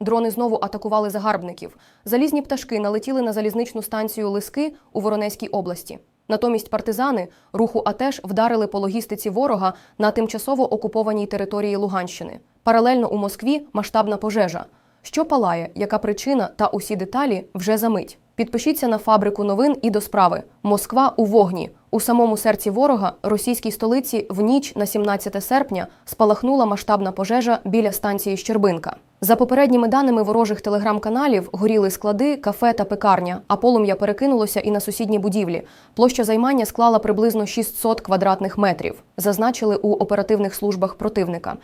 Дрони знову атакували загарбників. Залізні пташки налетіли на залізничну станцію Лиски у Воронезькій області. Натомість партизани руху АТЕШ вдарили по логістиці ворога на тимчасово окупованій території Луганщини. Паралельно у Москві масштабна пожежа. Що палає, яка причина та усі деталі вже за мить. Підпишіться на фабрику новин і до справи. Москва у вогні. У самому серці ворога, російській столиці, в ніч на 17 серпня спалахнула масштабна пожежа біля станції Щербинка. За попередніми даними ворожих телеграм-каналів, горіли склади, кафе та пекарня, а полум'я перекинулося і на сусідні будівлі. Площа займання склала приблизно 600 квадратних метрів, зазначили у оперативних службах противника.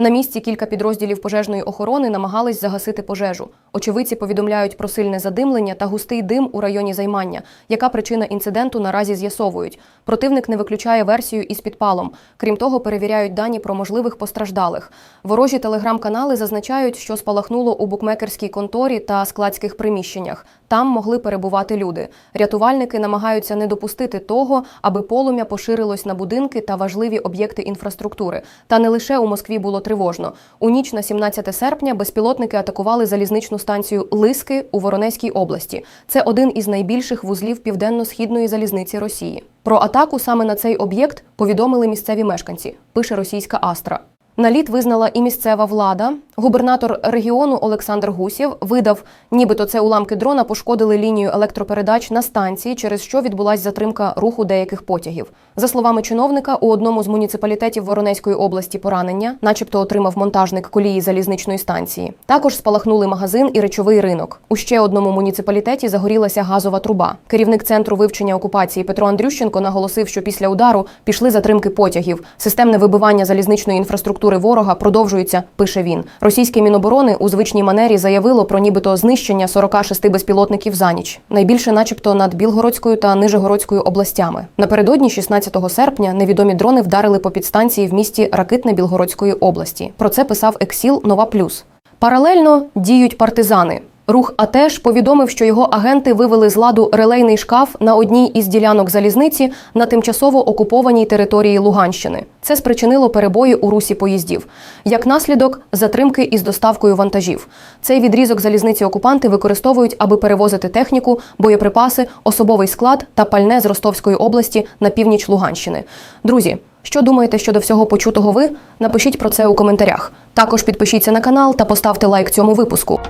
На місці кілька підрозділів пожежної охорони намагались загасити пожежу. Очевидці повідомляють про сильне задимлення та густий дим у районі займання. Яка причина інциденту наразі з'ясовують. Противник не виключає версію із підпалом. Крім того, перевіряють дані про можливих постраждалих. Ворожі телеграм-канали зазначають, що спалахнуло у букмекерській конторі та складських приміщеннях. Там могли перебувати люди. Рятувальники намагаються не допустити того, аби полум'я поширилось на будинки та важливі об'єкти інфраструктури. Та не лише у Москві було тривожно. У ніч на 17 серпня безпілотники атакували залізничну станцію Лиски у Воронезькій області. Це один із найбільших вузлів південно-східної залізниці Росії. Про атаку саме на цей об'єкт повідомили місцеві мешканці. Пише російська Астра. Наліт визнала і місцева влада. Губернатор регіону Олександр Гусєв видав, нібито це уламки дрона пошкодили лінію електропередач на станції, через що відбулася затримка руху деяких потягів. За словами чиновника, у одному з муніципалітетів Воронезької області поранення, начебто отримав монтажник колії залізничної станції. Також спалахнули магазин і речовий ринок. У ще одному муніципалітеті загорілася газова труба. Керівник центру вивчення окупації Петро Андрющенко наголосив, що після удару пішли затримки потягів. Системне вибивання залізничної інфраструктури ворога продовжується. Пише він. Російське міноборони у звичній манері заявило про нібито знищення 46 безпілотників за ніч. Найбільше, начебто, над Білгородською та Нижегородською областями. Напередодні, 16 серпня, невідомі дрони вдарили по підстанції в місті Ракитне Білгородської області. Про це писав Ексіл Нова Плюс. Паралельно діють партизани. Рух АТЕШ повідомив, що його агенти вивели з ладу релейний шкаф на одній із ділянок залізниці на тимчасово окупованій території Луганщини. Це спричинило перебої у русі поїздів. Як наслідок, затримки із доставкою вантажів. Цей відрізок залізниці окупанти використовують, аби перевозити техніку, боєприпаси, особовий склад та пальне з Ростовської області на північ Луганщини. Друзі. Що думаєте щодо всього почутого ви? Напишіть про це у коментарях. Також підпишіться на канал та поставте лайк цьому випуску.